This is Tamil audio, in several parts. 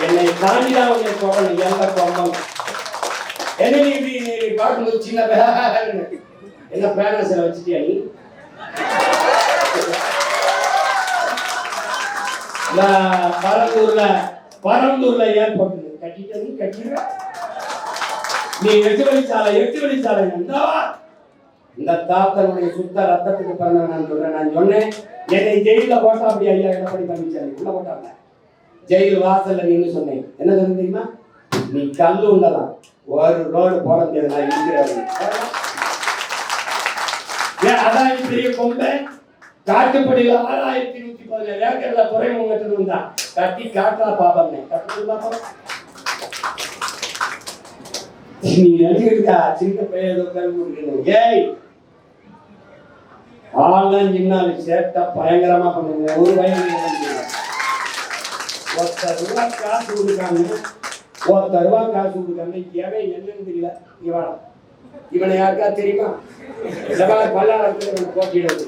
என்னை தாண்டி தான் உன்னை போகணும் எந்த கொம்பம் என்ன நீ இப்படி நீ பார்க்கும்போது சின்ன என்ன பேரன்ஸை வச்சுட்டியா நீ? நான் பரந்தூர்ல பரந்தூர்ல ஏற்பட்டது கட்டிட்டது கட்டிடுற? நீ எட்டு வழிச்சாலை எட்டு வழிச்சாலை இந்தவா இந்த தாத்தனுடைய சுத்த ரத்தத்துக்கு பிறந்த நான் சொல்றேன் நான் சொன்னேன். என்னை ஜெயில போட்டா அப்படி ஐயா எடப்பாடி பழனிசாமி உள்ள போட்டாங்க ஜெயில் வாசல்ல நின்னு சொன்னேன். என்ன சொன்ன தெரியுமா? நீ கல் உள்ளதான் ஒரு ரோடு போட முடியாது நான் அதான் பெரிய கொம்பை காட்டுப்படியில் ஆறாயிரத்தி நூத்தி பதினேழு ஏக்கர்ல துறைமுகத்தில் இருந்தா கட்டி காட்டுறா பாப்பா கட்டுறது நீ நினைக்கிறா சின்ன பையன் ஏதோ கல்வி கொடுக்கணும். ஏய்! ஆளும் சின்னாலும் சேர்த்தா பயங்கரமா பண்ணுங்க. ஒரு வயது ஒருத்தர் ரூபா காசு கொடுக்காங்க ஒருத்தர் ரூபா காசு கொடுக்காங்க எவன் என்னன்னு தெரியல. இவன் இவனை யாருக்கா தெரியுமா? ஜவாஹர் பல்லாரத்தில் இவனை போட்டியிடுது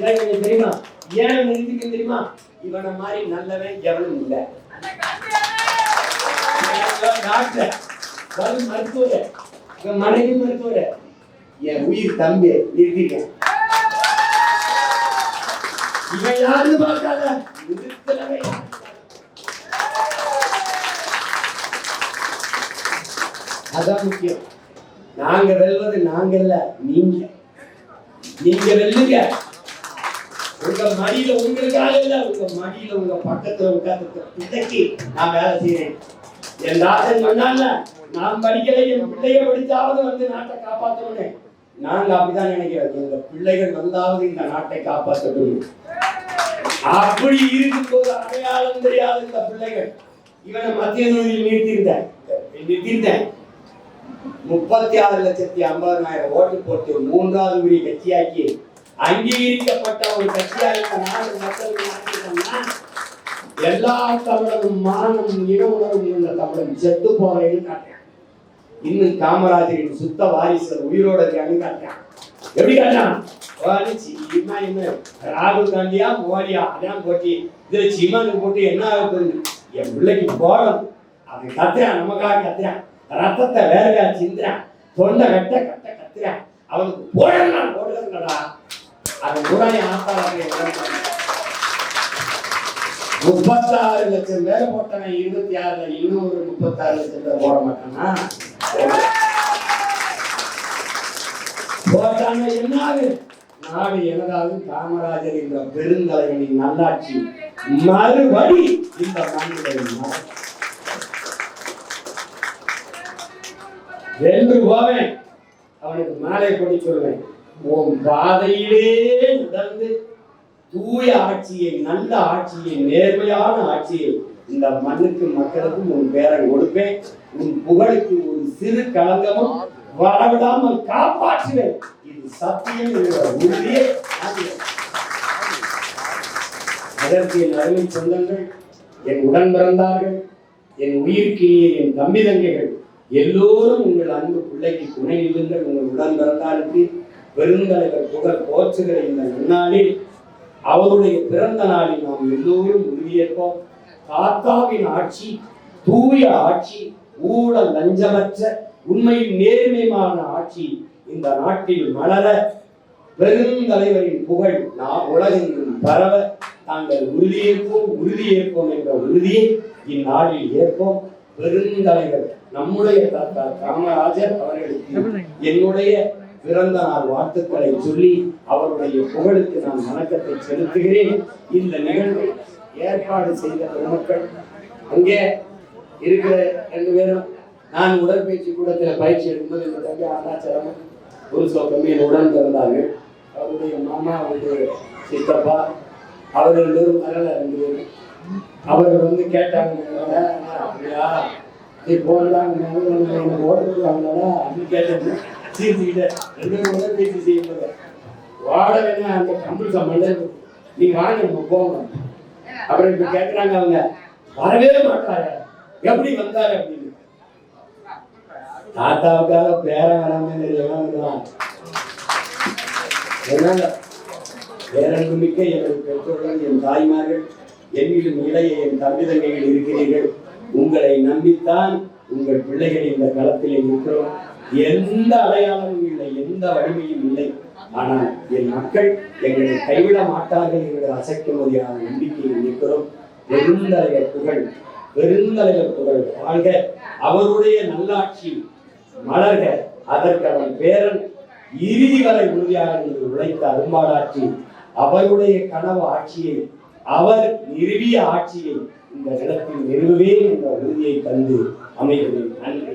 ஏன் இவனுக்கு தெரியுமா? ஏன் நிறுத்திக்க தெரியுமா? இவனை மாதிரி நல்லவன் எவனும் இல்லை. டாக்டர் மருத்துவர் மனைவி மருத்துவர். என் உயிர் தம்பி நிறுத்திட்டேன் இவன் யாருன்னு பார்க்காத. அதான் முக்கியம். நாங்க வெல்வது நாங்கல்ல நீங்க. நீங்க வெல்லுங்க. உங்க மடியில உங்களுக்காக இல்ல உங்க மடியில உங்க பக்கத்துல உட்கார்ந்து பிள்ளைக்கு நான் வேலை செய்யறேன் என் தாசன் சொன்னால நான் படிக்கல என் பிள்ளைய படித்தாவது வந்து நாட்டை காப்பாற்றணும்னு நாங்க அப்படிதான் நினைக்கிறோம். எங்க பிள்ளைகள் வந்தாவது இந்த நாட்டை காப்பாற்றணும் அப்படி இருக்கும்போது அடையாளம் தெரியாத இந்த பிள்ளைகள். இவனை மத்திய நூலில் நிறுத்தியிருந்தேன். நிறுத்தியிருந்தேன். முப்பத்தி ஆறு லட்சத்தி ஐம்பதனாயிரம் ஓட்டு போட்டு மூன்றாவது உரிய கட்சியாக்கி அங்கீகரிக்கப்பட்ட ஒரு கட்சியாக இந்த நாடு மக்களுக்கு எல்லா தமிழரும் மானம் இன உணர்வு உள்ள தமிழன் செத்து போறேன்னு காட்டுறேன். இன்னும் காமராஜரின் சுத்த வாரிசுகள் உயிரோட இருக்கான்னு காட்டுறேன். எப்படி காட்டுறான்? வாரி சீமா என்ன ராகுல் காந்தியா மோடியா அதான் போட்டி. இதுல சீமானுக்கு போட்டு என்ன ஆக போகுது? என் பிள்ளைக்கு போகணும் அவன் கத்துறான் நமக்காக கத்துறான். ரத்தத்தை வேலையா சிந்துறான். தொண்டை கட்ட கட்ட கத்துறான். அவனுக்கு போடலாம் போடுறா அவன் கூட ஆத்தாளர்கள் முப்பத்தாறு லட்சம் பேர் போட்டவன் இருபத்தி ஆறுல இன்னொரு முப்பத்தாறு லட்சம் பேர் போட மாட்டானா? போட்டாங்க ஆகுது நாடு எனதாவது காமராஜர் என்ற பெருந்தலைவனின் நல்லாட்சி. மறுபடி இந்த மண்ணில் வென்று போவேன். அவனுக்கு மாலை கொடி சொல்வேன். உன் பாதையிலே நடந்து தூய ஆட்சியை நல்ல ஆட்சியை நேர்மையான ஆட்சியை இந்த மண்ணுக்கு மக்களுக்கும் உன் பேரன் கொடுப்பேன். உன் புகழுக்கு ஒரு சிறு களங்கமும் வரவிடாமல் காப்பாற்றுவேன். இது சத்தியம் என்ற அதற்கு என் அருமை சொந்தங்கள் என் உடன் பிறந்தார்கள் என் உயிர்க்கினிய என் தம்பி தங்கைகள் எல்லோரும் உங்கள் அன்பு பிள்ளைக்கு துணை நில்லுங்கள். உங்கள் உடன் பிறந்தாருக்கு பெருந்தலைவர் புகழ் போற்றுகிற இந்த நன்னாளில் அவருடைய பிறந்த நாளில் நாம் எல்லோரும் உறுதியேற்போம். தாத்தாவின் ஆட்சி தூய ஆட்சி ஊழல் லஞ்சமற்ற உண்மையில் நேர்மையான ஆட்சி இந்த நாட்டில் மலர பெருந்தலைவரின் புகழ் நான் உலகெங்கும் பரவ நாங்கள் உறுதியேற்போம் உறுதியேற்போம் என்ற உறுதியை இந்நாளில் ஏற்போம். பெருந்தலைவர் நம்முடைய தாத்தா காமராஜர் அவர்களுக்கு என்னுடைய பிறந்த நாள் வாழ்த்துக்களை சொல்லி அவருடைய புகழுக்கு நான் வணக்கத்தை செலுத்துகிறேன். இந்த நிகழ்வை ஏற்பாடு செய்த பெருமக்கள் அங்கே இருக்கிற ரெண்டு பேரும் நான் உடற்பயிற்சி கூடத்தில் பயிற்சி எடுக்கும்போது தம்பி அருணாச்சலம் ஒரு சோக்கம் என் உடன் அவருடைய மாமா அவருடைய சித்தப்பா அவர்கள் எல்லோரும் வரல இருந்தது அவர்கள் வந்து கேட்டாங்க அப்படியா? நீ போடலாம் எனக்கு ஓடுறது அவங்களா அப்படி கேட்டது சீர்த்துக்கிட்ட ரெண்டு பேரும் பேசி செய்யப்பட வாட வேணா அந்த கம்பல் சம்பளம் நீ வாங்க போகணும் அப்புறம் இப்ப கேட்குறாங்க அவங்க. வரவே மாட்டாரு. எப்படி வந்தாரு? அப்படின்னு. தாத்தாவுக்காக பேர வராம எல்லாம் வருவான் அதனால எனது பெற்றோர்கள் என் தாய்மார்கள் என்னிலும் இளைய என் தம்பி தங்கைகள் இருக்கிறீர்கள். உங்களை நம்பித்தான் உங்கள் பிள்ளைகள் இந்த களத்தில் நிற்கிறோம் எந்த அடையாளமும் இல்லை எந்த வலிமையும் இல்லை. ஆனால் என் மக்கள் எங்களை கைவிட மாட்டார்கள் என்ற அசைக்க முடியாத நம்பிக்கையில் நிற்கிறோம். பெருந்தலைவர் புகழ் பெருந்தலைவர் புகழ் வாழ்க. அவருடைய நல்லாட்சி மலர்க அதற்கு அவன் பேரன் இறுதி வரை உறுதியாக நின்று உழைத்த அரும்பாடாட்சி அவருடைய கனவு ஆட்சியை அவர் நிறுவிய ஆட்சியை இந்த நிலத்தில் நிறுவுவேன் என்ற உறுதியை தந்து அமைகிறேன். நன்றி.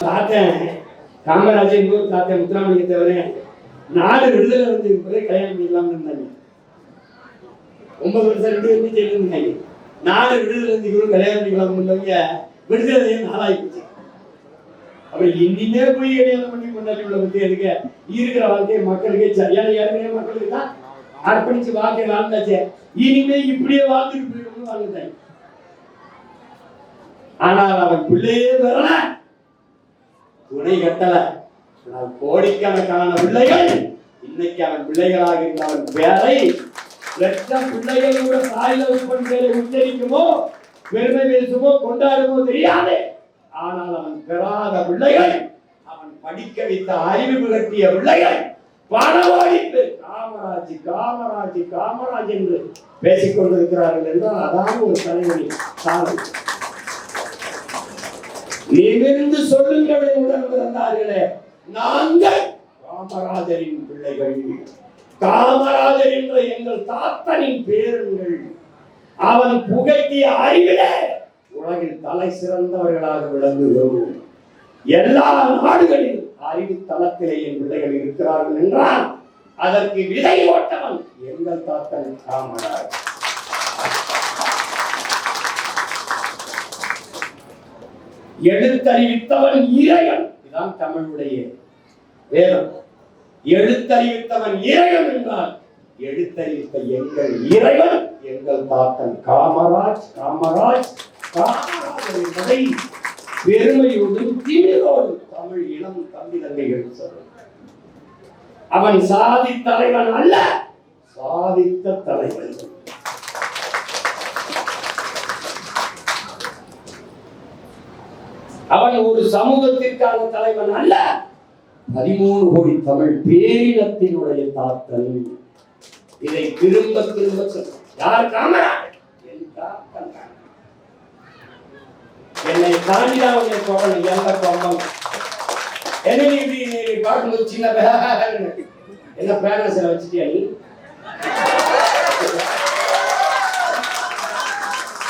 தாத்தன் காமராஜன் இன்னொரு தாத்தன் முத்துராமலிங்க தவிர நாலு விடுதலை வந்து பிறகு கல்யாணம் பண்ணிக்கலாம்னு இருந்தாங்க ஒன்பது வருஷம் ரெண்டு வந்து ஜெயில இருந்தாங்க விடுதலை வந்து இவரும் கல்யாணம் பண்ணிக்கலாம் இருந்தவங்க விடுதலையும் நாளாயிடுச்சு போச்சு. அப்ப இன்னிமே போய் கல்யாணம் பண்ணி கொண்டாடி உள்ள பத்தி இருக்கிற வாழ்க்கையை மக்களுக்கே சரியான ஏற்கனவே மக்களுக்கு தான் அர்ப்பணிச்சு வாழ்க்கை வாழ்ந்தாச்சே. இனிமே இப்படியே வாழ்ந்துட்டு போயிடணும்னு வாழ்ந்தாங்க ஆனால் அவன் பிள்ளையே வரல துணை கட்டல. ஆனால் கோடிக்கணக்கான பிள்ளைகள் இன்னைக்கு அவன் பிள்ளைகளாக இருந்த அவன் பேரை லட்சம் பிள்ளைகள் கூட தாயில உச்சரிக்குமோ? பெருமை பேசுமோ கொண்டாடுமோ தெரியாது. ஆனால் அவன் பெறாத பிள்ளைகள் அவன் படிக்க வைத்த அறிவு புகட்டிய பிள்ளைகள் பணவாடித்து காமராஜ் காமராஜ் காமராஜ் என்று பேசிக் கொண்டிருக்கிறார்கள் என்றால் அதான் ஒரு தலைமுறை சாதனை நிமிர்ந்து சொல்லுங்கள் உடன் பிறந்தார்களே நாங்கள் காமராஜரின் பிள்ளைகள். காமராஜர் என்ற எங்கள் தாத்தனின் பேருங்கள். அவன் புகைத்திய அறிவிலே உலகில் தலை சிறந்தவர்களாக விளங்குகிறோம். எல்லா நாடுகளில் அறிவு தளத்திலே என் பிள்ளைகள் இருக்கிறார்கள் என்றால் அதற்கு விதை ஓட்டவன் எங்கள் தாத்தன் காமராஜ் எழுத்தறிவித்தவன் இறைவன் இதுதான் தமிழுடைய வேதம். எழுத்தறிவித்தவன் இறைவன் என்றால் எழுத்தறிவித்த எங்கள் இறைவன் எங்கள் தாத்தன் காமராஜ் காமராஜ் காமராஜ் என்பதை திமிரோடு தமிழ் இளம் தம்பி தங்கைகள் சொல்லும் அவன் சாதி தலைவன் அல்ல சாதித்த தலைவன். அவன் ஒரு சமூகத்திற்கான தலைவன் அல்ல பதிமூணு கோடி தமிழ் பேரினத்தினுடைய தாத்தன். இதை திரும்ப திரும்ப சொல்ல யார் காமராஜ் என்னை தாண்டிதான் உன்னை சொல்லணும் எந்த கோபம்? என்ன நீ பார்க்கும்போது சின்ன என்ன பேரன்ஸ்ல வச்சுட்டியா நீ?